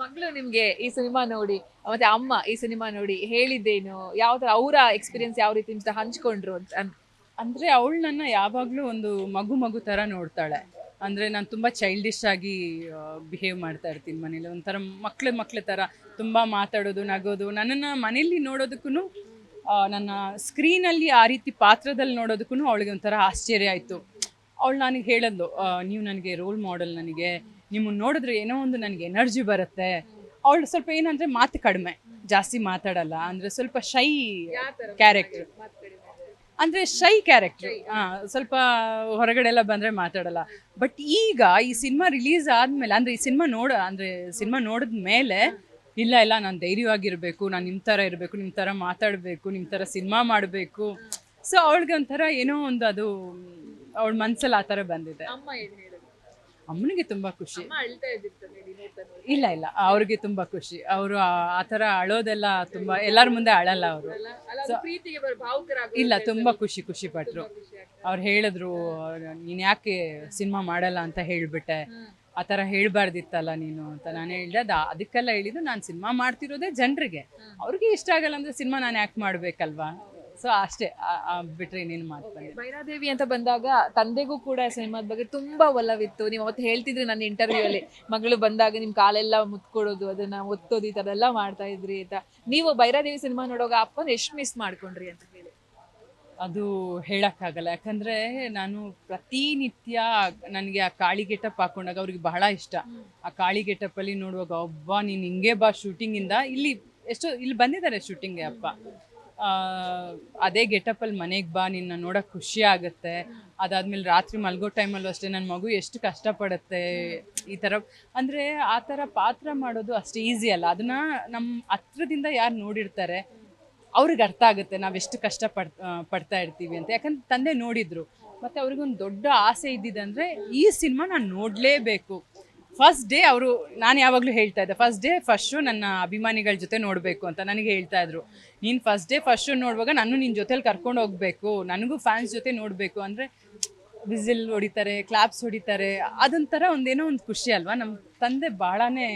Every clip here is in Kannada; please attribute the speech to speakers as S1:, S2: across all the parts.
S1: ಮಗಳು ನಿಮ್ಗೆ ಈ ಸಿನಿಮಾ ನೋಡಿ, ಮತ್ತೆ ಅಮ್ಮ ಈ ಸಿನಿಮಾ ನೋಡಿ ಹೇಳಿದ್ದೇನು? ಯಾವ ತರ ಅವರ ಎಕ್ಸ್ಪೀರಿಯನ್ಸ್ ಯಾವ ರೀತಿ ಹಂಚ್ಕೊಂಡ್ರು ಅಂತ?
S2: ಅಂದ್ರೆ ಅವಳು ನನ್ನ ಯಾವಾಗಲೂ ಒಂದು ಮಗು ಮಗು ಥರ ನೋಡ್ತಾಳೆ. ಅಂದರೆ ನಾನು ತುಂಬ ಚೈಲ್ಡಿಶ್ ಆಗಿ ಬಿಹೇವ್ ಮಾಡ್ತಾ ಇರ್ತೀನಿ ಮನೇಲಿ. ಒಂಥರ ಮಕ್ಳ ಮಕ್ಳ ಥರ ತುಂಬ ಮಾತಾಡೋದು, ನಗೋದು, ನನ್ನನ್ನು ಮನೇಲಿ ನೋಡೋದಕ್ಕೂ ನನ್ನ ಸ್ಕ್ರೀನಲ್ಲಿ ಆ ರೀತಿ ಪಾತ್ರದಲ್ಲಿ ನೋಡೋದಕ್ಕೂ ಅವಳಿಗೆ ಒಂಥರ ಆಶ್ಚರ್ಯ ಆಯಿತು. ಅವಳು ನನಗೆ ಹೇಳಲ್ಲು ನೀವು ನನಗೆ ರೋಲ್ ಮಾಡೆಲ್ ನನಗೆ ನಿಮ್ಮನ್ನು ನೋಡಿದ್ರೆ ಏನೋ ಒಂದು ನನಗೆ ಎನರ್ಜಿ ಬರುತ್ತೆ. ಅವಳು ಸ್ವಲ್ಪ ಏನಂದ್ರೆ ಮಾತು ಕಡಿಮೆ ಜಾಸ್ತಿ ಮಾತಾಡಲ್ಲ ಅಂದ್ರೆ ಸ್ವಲ್ಪ ಶೈ ಕ್ಯಾರೆಕ್ಟರ್ ಅಂದ್ರೆ ಶೈ ಕ್ಯಾರೆಕ್ಟರ್ ಸ್ವಲ್ಪ ಹೊರಗಡೆ ಎಲ್ಲ ಬಂದ್ರೆ ಮಾತಾಡಲ್ಲ. ಬಟ್ ಈಗ ಈ ಸಿನಿಮಾ ರಿಲೀಸ್ ಆದ್ಮೇಲೆ ಅಂದ್ರೆ ಈ ಸಿನಿಮಾ ನೋಡ ಅಂದ್ರೆ ಸಿನಿಮಾ ನೋಡಿದ ಮೇಲೆ ಇಲ್ಲ ಇಲ್ಲ ನಾನು ಧೈರ್ಯವಾಗಿರ್ಬೇಕು ನಾನು ನಿಮ್ಮ ತರ ಇರಬೇಕು ನಿಮ್ಮ ತರ ಮಾತಾಡಬೇಕು ನಿಮ್ಮ ತರ ಸಿನಿಮಾ ಮಾಡಬೇಕು. ಸೊ ಅವಳಿಗೆ ಒಂಥರ ಏನೋ ಒಂದು ಅದು ಅವಳ ಮನ್ಸಲ್ಲಿ ಆ ಥರ ಬಂದಿದೆ. ಅಮ್ಮನಿಗೆ ತುಂಬಾ ಖುಷಿ. ಇಲ್ಲ? ಇಲ್ಲ ಅವ್ರಿಗೆ ತುಂಬಾ ಖುಷಿ. ಅವರು ಆ ಥರ ಅಳೋದೆಲ್ಲ ತುಂಬಾ ಎಲ್ಲರ ಮುಂದೆ ಅಳಲ್ಲ ಅವರು. ಇಲ್ಲ ತುಂಬಾ ಖುಷಿ ಖುಷಿ ಪಟ್ರು. ಅವ್ರು ಹೇಳಿದ್ರು ನೀನ್ ಯಾಕೆ ಸಿನಿಮಾ ಮಾಡಲ್ಲ ಅಂತ ಹೇಳ್ಬಿಟ್ಟೆ? ಆ ಥರ ಹೇಳ್ಬಾರ್ದಿತ್ತಲ್ಲ ನೀನು ಅಂತ ನಾನು ಹೇಳ್ದೆ. ಅದು ಅದಕ್ಕೆಲ್ಲ ಹೇಳಿದ್ದು ನಾನು ಸಿನಿಮಾ ಮಾಡ್ತಿರೋದೇ ಜನರಿಗೆ. ಅವ್ರಿಗೆ ಇಷ್ಟ ಆಗಲ್ಲ ಅಂದ್ರೆ ಸಿನಿಮಾ ನಾನು ಯಾಕೆ ಮಾಡ್ಬೇಕಲ್ವಾ? ಸೊ ಅಷ್ಟೇ ಬಿಟ್ರೆ ಇನ್ನೇನು ಮಾಡ್ತಾರೆ?
S1: ಭೈರಾದೇವಿ ಅಂತ ಬಂದಾಗ ತಂದೆಗೂ ಕೂಡ ಸಿನಿಮಾದ ಬಗ್ಗೆ ತುಂಬಾ ಒಲವಿತ್ತು. ನೀವು ಅವತ್ತು ಹೇಳ್ತಿದ್ರಿ ನನ್ನ ಇಂಟರ್ವ್ಯೂ ಅಲ್ಲಿ. ಮಗಳು ಬಂದಾಗ ನಿಮ್ ಕಾಲೆಲ್ಲ ಮುತ್ಕೊಡೋದು ಅದನ್ನ ಒತ್ತೋದು ಈ ತರ ಎಲ್ಲ ಮಾಡ್ತಾ ಇದ್ರಿ ಅಂತ. ನೀವು ಭೈರಾದೇವಿ ಸಿನಿಮಾ ನೋಡುವಾಗ ಅಪ್ಪನ ಎಷ್ಟು ಮಿಸ್ ಮಾಡ್ಕೊಂಡ್ರಿ ಅಂತ ಹೇಳಿ.
S2: ಅದು ಹೇಳಕ್ಕಾಗಲ್ಲ. ಯಾಕಂದ್ರೆ ನಾನು ಪ್ರತಿನಿತ್ಯ ನನಗೆ ಆ ಕಾಳಿ ಗೆಟಪ್ ಹಾಕೊಂಡಾಗ ಅವ್ರಿಗೆ ಬಹಳ ಇಷ್ಟ. ಆ ಕಾಳಿ ಗೆಟಪ್ ಅಲ್ಲಿ ನೋಡುವಾಗ ಒಬ್ಬ ನೀನ್ ಹಿಂಗೆ ಬಾ ಶೂಟಿಂಗ್ ಇಂದ. ಇಲ್ಲಿ ಎಷ್ಟೋ ಇಲ್ಲಿ ಬಂದಿದ್ದಾರೆ ಶೂಟಿಂಗ್ಗೆ ಅಪ್ಪ. ಅದೇ ಗೆಟಪಲ್ಲಿ ಮನೆಗೆ ಬಾ, ನಿನ್ನ ನೋಡೋಕೆ ಖುಷಿ ಆಗುತ್ತೆ. ಅದಾದ್ಮೇಲೆ ರಾತ್ರಿ ಮಲಗೋ ಟೈಮಲ್ಲೂ ಅಷ್ಟೇ ನನ್ನ ಮಗು ಎಷ್ಟು ಕಷ್ಟಪಡುತ್ತೆ, ಈ ಥರ ಅಂದರೆ ಆ ಥರ ಪಾತ್ರ ಮಾಡೋದು ಅಷ್ಟು ಈಸಿ ಅಲ್ಲ. ಅದನ್ನು ನಮ್ಮ ಹತ್ರದಿಂದ ಯಾರು ನೋಡಿರ್ತಾರೆ, ಅವ್ರಿಗೆ ಅರ್ಥ ಆಗುತ್ತೆ ನಾವೆಷ್ಟು ಕಷ್ಟ ಪಡ್ ಪಡ್ತಾ ಇರ್ತೀವಿ ಅಂತ. ಯಾಕಂದ್ರೆ ತಂದೆ ನೋಡಿದ್ರು. ಮತ್ತೆ ಅವ್ರಿಗೊಂದು ದೊಡ್ಡ ಆಸೆ ಇದ್ದಿದ್ದಂದ್ರೆ ಈ ಸಿನಿಮಾ ನಾನು ನೋಡಲೇಬೇಕು. ಫಸ್ಟ್ ಡೇ ಅವರು, ನಾನು ಯಾವಾಗಲೂ ಹೇಳ್ತಾ ಇದ್ದೆ ಫಸ್ಟ್ ಡೇ ಫಸ್ಟ್ ನನ್ನ ಅಭಿಮಾನಿಗಳ ಜೊತೆ ನೋಡಬೇಕು ಅಂತ ನನಗೆ ಹೇಳ್ತಾ ಇದ್ರು. ನೀನು ಫಸ್ಟ್ ಡೇ ಫಸ್ಟ್ ನೋಡುವಾಗ ನಾನು ನಿನ್ನ ಜೊತೆಲಿ ಕರ್ಕೊಂಡು ಹೋಗಬೇಕು, ನನಗೂ ಫ್ಯಾನ್ಸ್ ಜೊತೆ ನೋಡಬೇಕು ಅಂದರೆ ವಿಸಿಲ್ ಹೊಡಿತಾರೆ ಕ್ಲಾಪ್ಸ್ ಹೊಡಿತಾರೆ, ಅದೊಂಥರ ಒಂದೇನೋ ಒಂದು ಖುಷಿ ಅಲ್ವಾ? ನಮ್ಮ ತಂದೆ ಭಾಳನೇ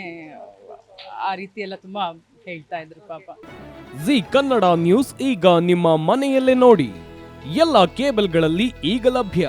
S2: ಆ ರೀತಿ ಎಲ್ಲ ತುಂಬ ಹೇಳ್ತಾ ಇದ್ರು ಪಾಪ.
S3: ಜಿ ಕನ್ನಡ ನ್ಯೂಸ್ ಈಗ ನಿಮ್ಮ ಮನೆಯಲ್ಲೇ ನೋಡಿ, ಎಲ್ಲ ಕೇಬಲ್ಗಳಲ್ಲಿ ಈಗ ಲಭ್ಯ.